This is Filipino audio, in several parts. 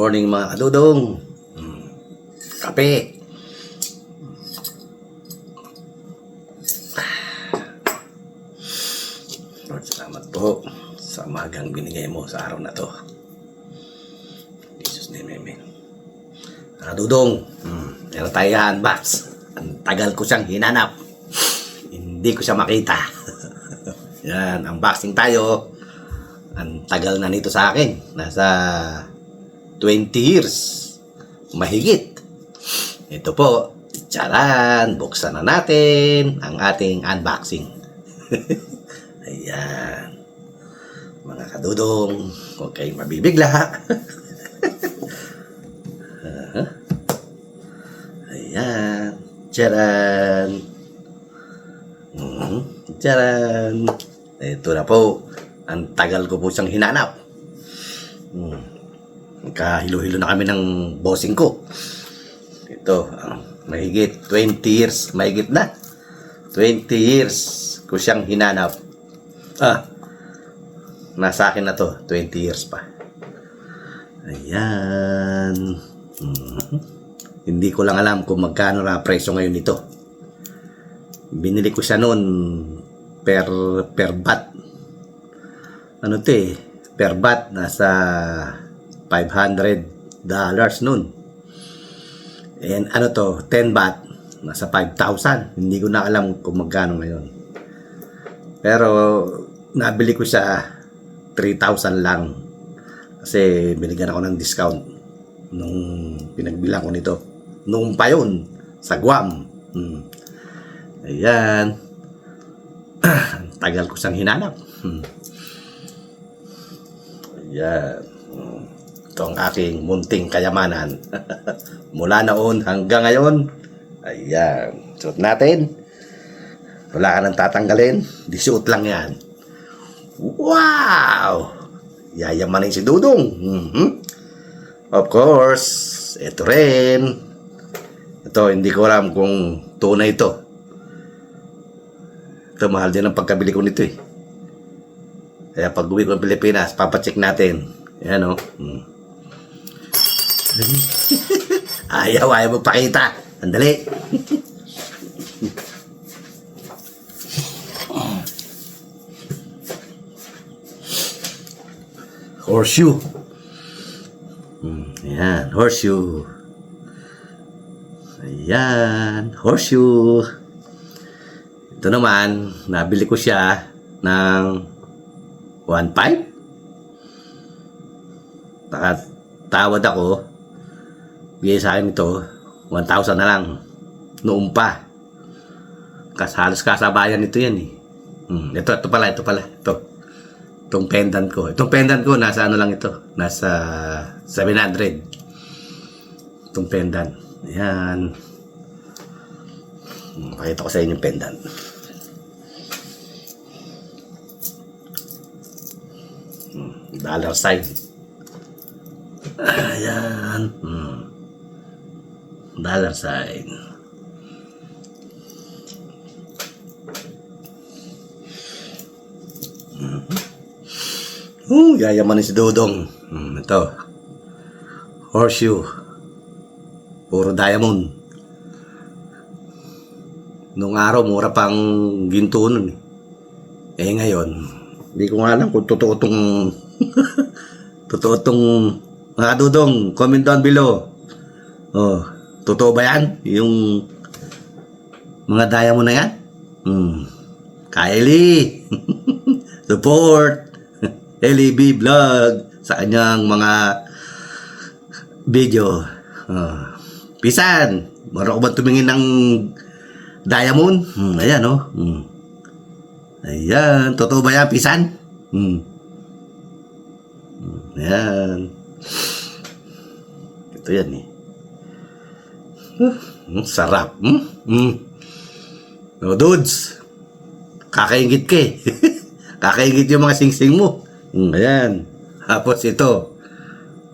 morning mga kadudong. Hmm. Kape. Lord, salamat po sa magang binigay mo sa araw na to. Jesus name, amen. Mga kadudong, hmm, meron tayo unbox. Ang tagal ko siyang hinanap. Hindi ko siya makita. Yan, unboxing tayo. Ang tagal na nito sa akin. Nasa 20 years. Mahigit. Ito po. Charan! Buksan na natin ang ating unboxing. Ayan. Mga kadudong, huwag kayong mabibigla. Ayan. Charan! Mhm. Charan! Ito na po. Ang tagal ko po siyang hinanap. Hmm. Kahilo-hilo na kami ng bossing ko. Ito, ang mahigit 20 years, mahigit na. 20 years ko siyang hinanap. Ah, nasa akin na to, 20 years pa. Ayan. Mhm. Hindi ko lang alam kung magkano na presyo ngayon nito. Binili ko siya noon per per bat. Ano 'to eh, per bat nasa 500 dollars noon. And ano to, 10 bat nasa 5,000. Hindi ko na alam kung magkano ngayon. Pero nabili ko siya 3,000 lang. Kasi binigyan ako ng discount nung pinagbilang ko nito. Noong pa yun, sa Guam. Hmm. Ayan. Tagal ko siyang hinanap. Hmm. Ayan. Hmm. Ito ang aking munting kayamanan. Mula noon hanggang ngayon. Ayan. Suot natin. Wala ka nang tatanggalin. Di suot lang yan. Wow! Yayamanin si Dudong. Mhm. Of course, ito rin. Ito, hindi ko alam kung tunay ito. Ito, mahal din ang pagkabili ko nito eh. Kaya pag uwi ko ng Pilipinas, papacheck natin. Yan o. Hmm. ayaw, ayaw magpakita. Andali. Horseshoe. Hmm, Ayan, horseshoe. Ayan, horseshoe. Ito naman, nabili ko siya ng 1.5. Nakatawad ako. Bigay sa akin ito, 1,000 na lang. Noong pa. Kas, halos kasabayan nito yan eh. Hmm, ito, ito pala, ito pala. Ito. Itong pendant ko. Itong pendant ko, nasa ano lang ito. Nasa 700. Itong pendant. Ayan. Hmm, Pakita ko sa inyo yung pendant. Hmm, Dollar sign. Ayan. Hmm. Dollar sign. Uh, yayamanin si Dodong. Hmm, ito. Horseshoe. Puro diamond. Nung araw, mura pang ginto nun eh. Eh ngayon, hindi ko nga alam kung totoo tong... totoo tong... Mga Dodong, comment down below. Oh, totoo ba yan? Yung mga diamond na yan? Hmm. Kylie! Support! LAB Vlog sa kanyang mga video. Uh, pisan, meron ko ba tumingin ng diamond? Hmm, ayan, oh. Hmm. Ayan, totoo ba yan, pisan? Hmm. Hmm, Ayan. Ito yan, eh. Hmm, sarap. Hmm? Hmm. No, dudes. Kakaingit ka eh. Kakaingit yung mga singsing mo. Mm, ayan. Tapos ito.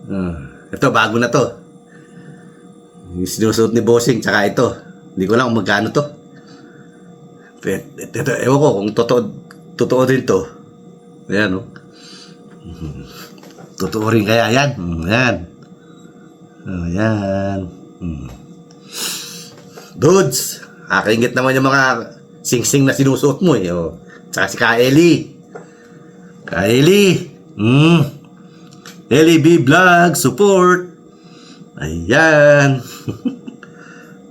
Ah, ito, bago na to. Yung sinusuot ni Bossing, tsaka ito. Hindi ko lang kung magkano to. Ito, ewan ko kung totoo, totoo din to. Ayan, oh. Mhm. Totoo rin kaya yan. Mm, Ayan. Oh, yan. Hmm. Dudes, akaingit naman yung mga sing-sing na sinusuot mo eh. Oh. Tsaka si Kaeli. Kaeli. Hmm. Eli B Vlog, support. Ayan.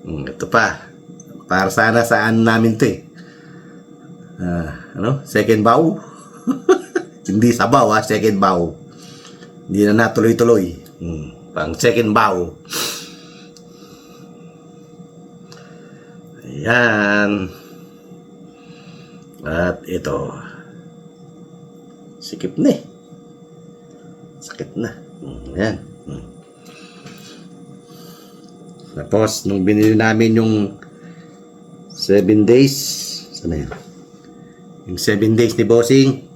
Hmm, Ito pa. Para sana saan namin to eh. Ah, ano? Second bow? Hindi sabaw ah, second bow. Hindi na natuloy-tuloy. Hmm. Pang second bow. Ayan. At ito. Sikip na eh. Sakit na. Hmm, Ayan. Hmm. Tapos, nung binili namin yung 7 days, sana yan? Yung 7 days ni Bossing,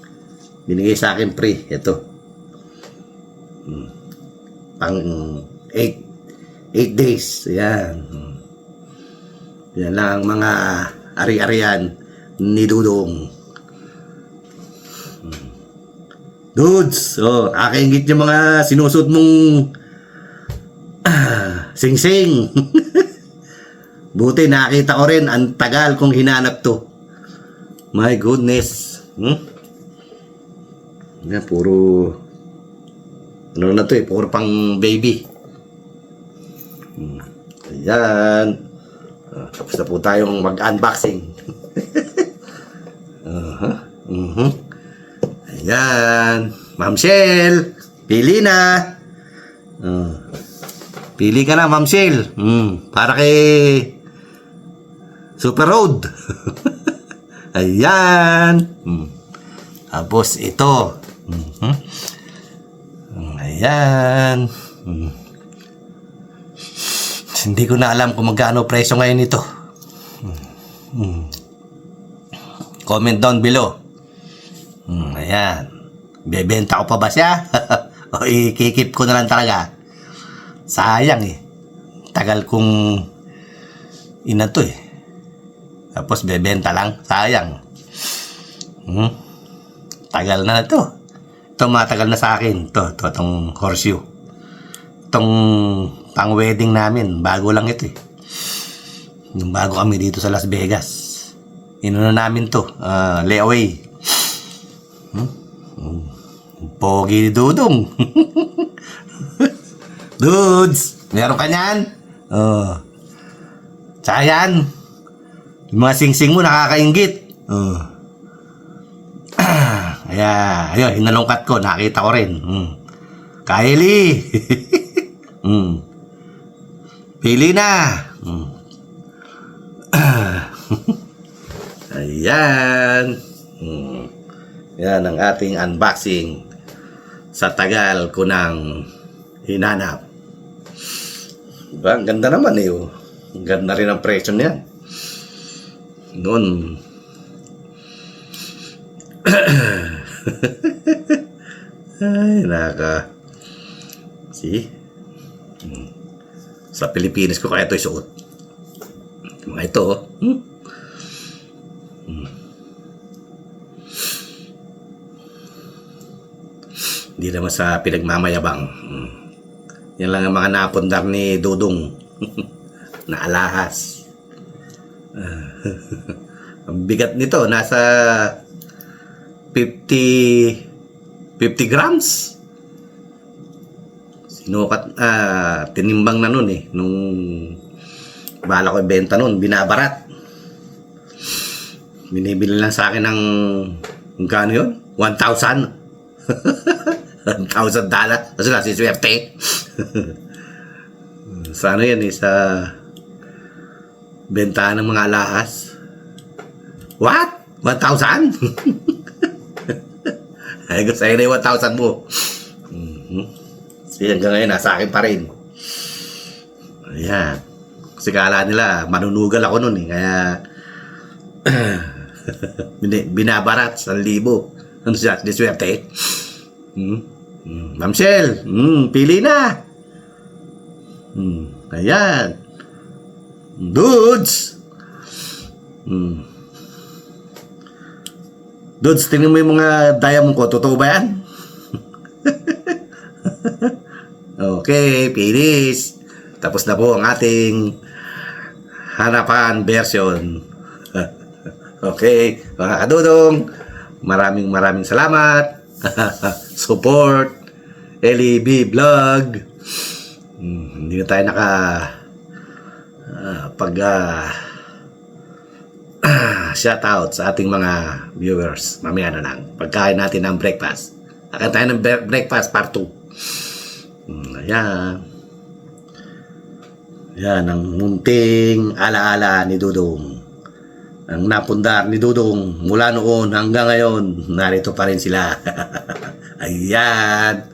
binigay sa akin free. Ito. Hmm. Pang 8 8 days. Ayan. Yan lang ang mga ari-arian ni Dudong. Dudes, oh, akaingit yung mga sinusot mong ah, sing-sing. Buti nakita ko rin, ang tagal kong hinanap to. My goodness. Hmm? Yan, puro ano na to eh, puro pang baby. Hmm. Ayan. Ah, tapos na po tayong mag-unboxing. uh Mhm. Ayan. Ma'am Shell, pili na. Ah. pili ka na, Ma'am Shell. Mm, para kay Super Road. Ayan. Mm. Tapos ito. Mhm. Ayan. Mm. Hindi ko na alam kung magkano presyo ngayon nito. Hmm. Comment down below. Hmm, ayan. Bebenta ko pa ba siya? o ikikip ko na lang talaga? Sayang eh. Tagal kong ina to eh. Tapos bebenta lang. Sayang. Hmm. Tagal na to. Ito matagal na sa akin. Ito, ito, itong horseshoe. Itong pang wedding namin, bago lang ito eh. Nung bago kami dito sa Las Vegas. Inuna namin to, ah, layaway. Hmm? Hmm. Pogi ni Dudong. Dudes, meron ka niyan? Oh. Tsaka yan. Yung mga sing-sing mo nakakaingit. Oh. Ayan, ayun, hinalungkat ko, nakita ko rin. Hmm. Kylie! hmm. Pili na! Hmm. Ayan. Hmm. Yan ang ating unboxing sa tagal ko nang hinanap. Diba? Ang ganda naman eh. Oh. Ang ganda rin ang presyo niyan. Noon. Ay, naka. See? Sa Pilipinas ko kaya ito isuot. Mga ito, oh. Hmm? Hmm. Naman sa pinagmamayabang. Hmm. Yan lang ang mga napundar ni Dudong. na alahas. ang bigat nito, nasa 50 50 grams. Sinukat, ah, tinimbang na nun eh. Nung bala ko ibenta nun, binabarat. Binibili lang sa akin ng, ng kano yun? 1,000. 1,000 dollar. Kasi nga, siswerte. sa ano yan eh, sa bentahan ng mga alahas. What? 1,000? Ay, gusto sa'yo na yung 1,000 mo. Kasi hanggang ngayon, nasa akin pa rin. Ayan. Kasi kala nila, manunugal ako nun eh. Kaya, binabarat sa libo. Ano siya? Diswerte? Hmm? Hmm. Ma'am Shell, hmm, pili na. Hmm. Ayan. Dudes! Hmm. Dudes, tingnan mo yung mga diamond ko. Totoo ba yan? Okay, finish. Tapos na po ang ating hanapan version. okay, mga kadudong, maraming maraming salamat. Support LEB Vlog. Hmm, hindi na tayo naka ah, pag ah, shout out sa ating mga viewers. Mamaya na lang. Pagkain natin ng breakfast. Akan tayo ng bre- breakfast part 2. Ayan. Yan ang munting alaala ni Dudong. Ang napundar ni Dudong mula noon hanggang ngayon, narito pa rin sila. Ayan.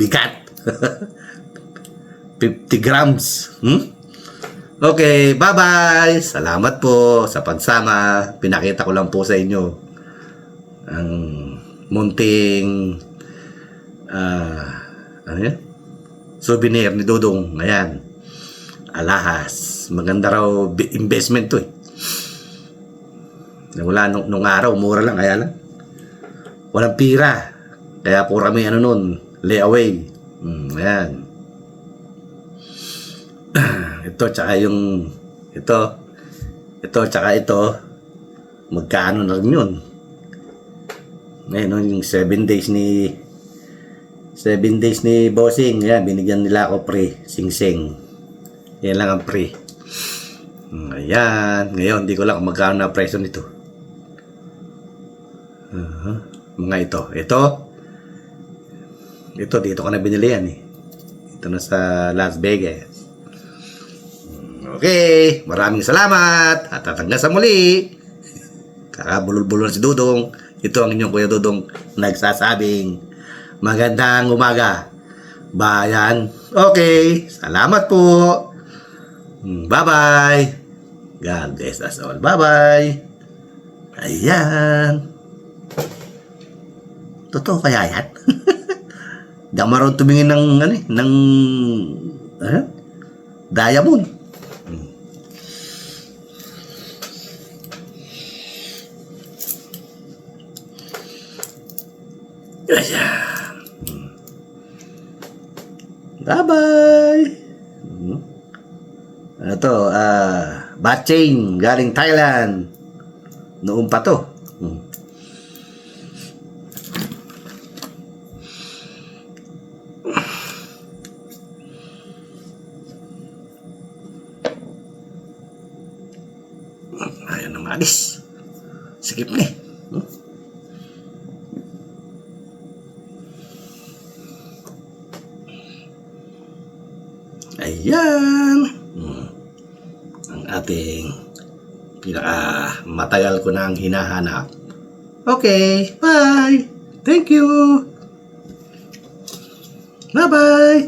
Bigat. 50 grams. Hmm? Okay, bye-bye. Salamat po sa pagsama. Pinakita ko lang po sa inyo ang munting ah ano yan? Souvenir ni Dudong. Ayan. Alahas. Maganda raw investment to eh. Wala nung, nung araw, mura lang. Kaya lang. Walang pira. Kaya po kami ano nun, layaway. Hmm, ayan. ito tsaka yung ito ito tsaka ito magkano na rin yun ngayon yung 7 days ni 7 days ni bossing. Yan binigyan nila ako pre. Sing sing. Yan lang ang pre. Ayan. Ngayon di ko lang magkano na presyo nito. Aha. mga ito. Ito. Ito dito ko na binili yan eh. Ito na sa Las Vegas. Okay, maraming salamat. At tatangga sa muli. Kakabulol-bulol si Dudong. Ito ang inyong Kuya Dudong nagsasabing magandang umaga. Bayan. Okay, salamat po. Mm, Bye-bye. God bless us all. Bye-bye. Ayan. Totoo kaya yan? Di ako marunong tumingin ng, ano eh, ng, ano? Diamond. Ayan. Bye-bye. Hmm. Ano to? Ah, bat chain galing Thailand. Noon pa to. Ayan. Hmm. Ang ating pinaka matagal ko nang hinahanap. Okay, bye. Thank you. Bye-bye.